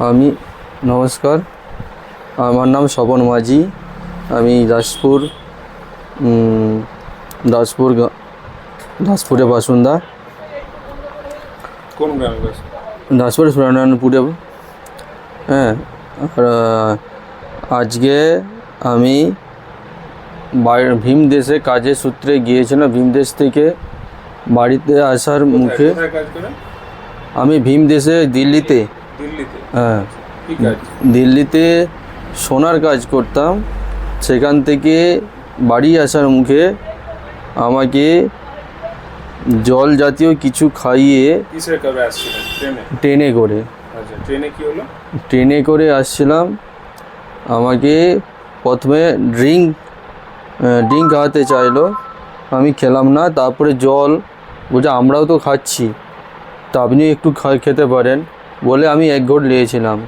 আমি নমস্কার। আমার নাম স্বপন মাঝি। আমি দাসপুর দাসপুর গা- দাসপুরে বাসিন্দা কোন গ্রামে দাসপুর হ্যাঁ আর আজকে আমি ভীম দেশে কাজের সূত্রে গিয়েছিলাম ভীম দেশ থেকে বাড়িতে আসার মুখে আমি ভীম দেশে দিল্লিতে। হ্যাঁ। দিল্লিতে সোনার কাজ করতাম সেখান থেকে বাড়ি আসার মুখে আমাকে জল জাতীয় কিছু খাইয়ে ট্রেনে? করে। আচ্ছা ট্রেনে করে আসছিলাম। আমাকে প্রথমে ড্রিঙ্ক ড্রিঙ্ক খাওয়াতে চাইলো। আমি খেলাম না তারপরে জল বলছে আমরাও তো খাচ্ছি। তা আপনি একটু খেতে পারেন। বলে আমি এক ঘট নিয়েছিলাম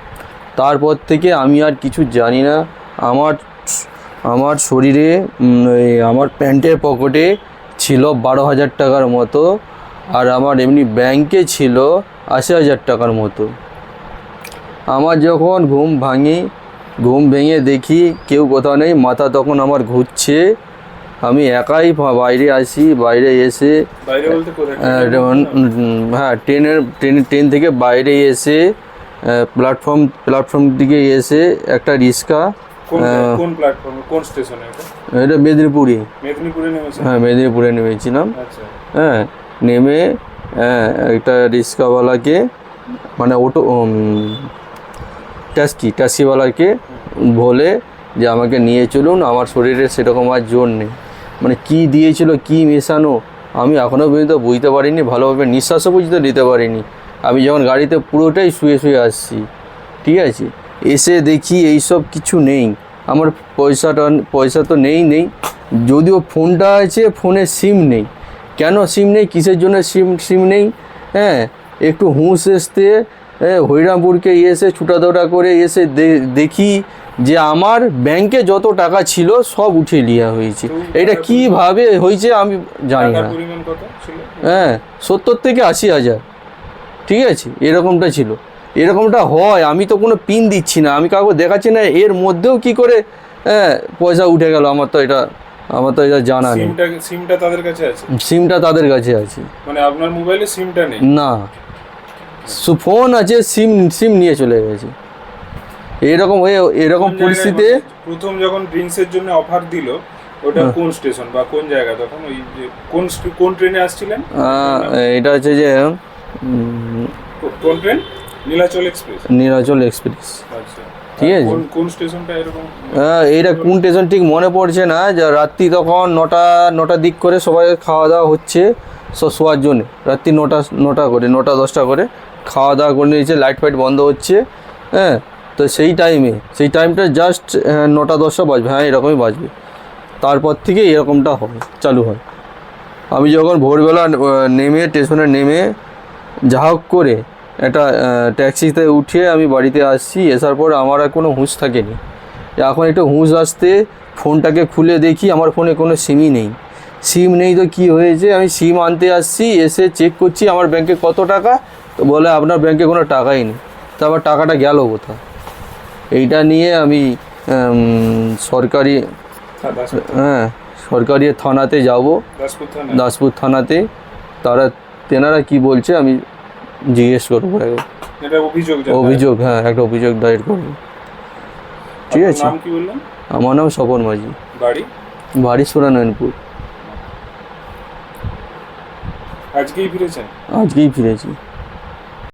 তারপর থেকে আমি আর কিছু জানি না। আমার আমার শরীরে আমার প্যান্টের পকেটে ছিল বারো হাজার টাকার মতো আর আমার এমনি ব্যাংকে ছিল আশি হাজার টাকার মতো। আমার যখন ঘুম ভাঙি, ঘুম ভেঙে দেখি কেউ কোথাও নেই, মাথা তখন আমার ঘুরছে। আমি একাই বাইরে আসি বাইরে এসে হ্যাঁ ট্রেনের ট্রেন ট্রেন থেকে বাইরে এসে প্ল্যাটফর্ম প্ল্যাটফর্ম দিকে এসে একটা রিক্সা কোন কোন কোন স্টেশনে এটা? মেদিনীপুরে হ্যাঁ মেদিনীপুরে নেমেছিলাম। আচ্ছা। হ্যাঁ নেমে হ্যাঁ, একটা রিক্সাওয়ালাকে মানে অটো ট্যাক্সি ট্যাক্সিওয়ালাকে বলে যে আমাকে নিয়ে চলুন আমার শরীরে সেরকম আর জোর নেই। মানে কি দিয়েছিল কি মেশানো আমি এখনও পর্যন্ত বুঝতে পারিনি ভালোভাবে নিঃশ্বাসও পর্যন্ত নিতে পারিনি। আমি যখন গাড়িতে পুরোটাই শুয়ে শুয়ে আসছি ঠিক আছে? এসে দেখি এইসব কিছু নেই। আমার পয়সাটা পয়সা তো নেই নেই। যদিও ফোনটা আছে ফোনে সিম নেই। কেন সিম নেই? কিসের জন্য সিম সিম নেই? হ্যাঁ একটু হুঁশ এসতে হ্যাঁ, হরিরামপুরকে এসে ছুটাদৌড়া করে এসে দেখি যে আমার ব্যাংকে যত টাকা ছিল সব উঠে নেওয়া হয়েছে। এটা কীভাবে হয়েছে আমি জানি না। হ্যাঁ সত্তর থেকে আশি হাজার। ঠিক আছে এরকমটা ছিল। এরকমটা হয় আমি তো কোনো পিন দিচ্ছি না আমি কাউকে দেখাচ্ছি না এর মধ্যেও কি করে হ্যাঁ পয়সা উঠে গেল আমার তো এটা আমার তো এটা জানা নেই। সিমটা সিমটা তাদের কাছে আছে? সিমটা তাদের কাছে আছে। মানে আপনার মোবাইলে সিমটা নেই? না সু- ফোন আছে সিম সিম নিয়ে চলে গেছে। এরকম এরকম পরিস্থিতিতে মানে প্রথম যখন ড্রিঙ্কসের জন্য অফার দিল ওটা। কোন স্টেশন বা কোন জায়গা? তখন ওই যে কোন কোন ট্রেনে আসছিলেন? এটা হচ্ছে যে কোন train Nilachal express Nilachal express আচ্ছা। ঠিক আছে। কোন স্টেশনটা এরকম? এইটা কোন স্টেশন ঠিক মনে পড়ছে না যে রাত্রি তখন নটা নটা দিক করে সবাই খাওয়া দাওয়া হচ্ছে শোয়ার জন্য। রাত্রি নটা নটা করে নটা দশটা করে খাওয়া দাওয়া করে নিয়েছে লাইট ফাইট বন্ধ হচ্ছে হ্যাঁ। তো সেই টাইমে সেই টাইমটা জাস্ট নটা দশটা বাজবে হ্যাঁ এরকমই বাজবে। তারপর থেকে এরকমটা হয়, চালু হয়। আমি যখন ভোরবেলা নেমে স্টেশনে নেমে যা হোক করে একটা ট্যাক্সিতে উঠে আমি বাড়িতে আসছি, আসার পর আমার আর কোনো হুঁশ থাকেনি। এখন একটু হুঁশ আসতে ফোনটাকে খুলে দেখি, আমার ফোনে কোনো সিমই নেই। সিম নেই তো কি হয়েছে? আমি সিম আনতে আসছি, এসে চেক করছি, আমার ব্যাংকে কত টাকা? তো বলে, আপনার ব্যাংকে কোনো টাকাই নেই। তো আমার টাকাটা গেল কোথায়? এইটা নিয়ে আমি সরকারি হ্যাঁ সরকারি থানাতে যাব। দাসপুর থানা। থানাতে। তারা তেনারা কি বলছে আমি জিজ্ঞেস করব। অভিযোগ হ্যাঁ একটা অভিযোগ দায়ের করব। ঠিক আছে। আমার নাম স্বপন মাঝি। বাড়ি? বাড়ি সুরানয়নপুর আজকেই ফিরেছেন? আজকেই ফিরেছি।